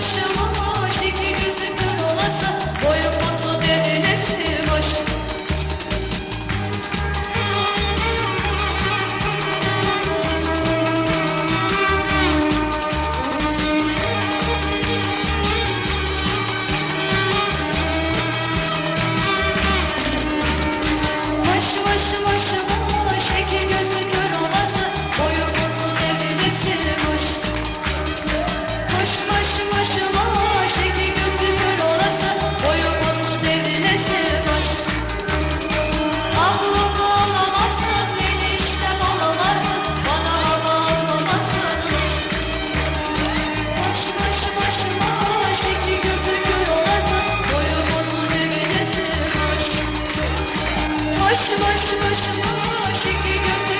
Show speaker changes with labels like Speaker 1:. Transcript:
Speaker 1: Başıma hoş iki gözüm Mış mış mış mış iki gözü kör orası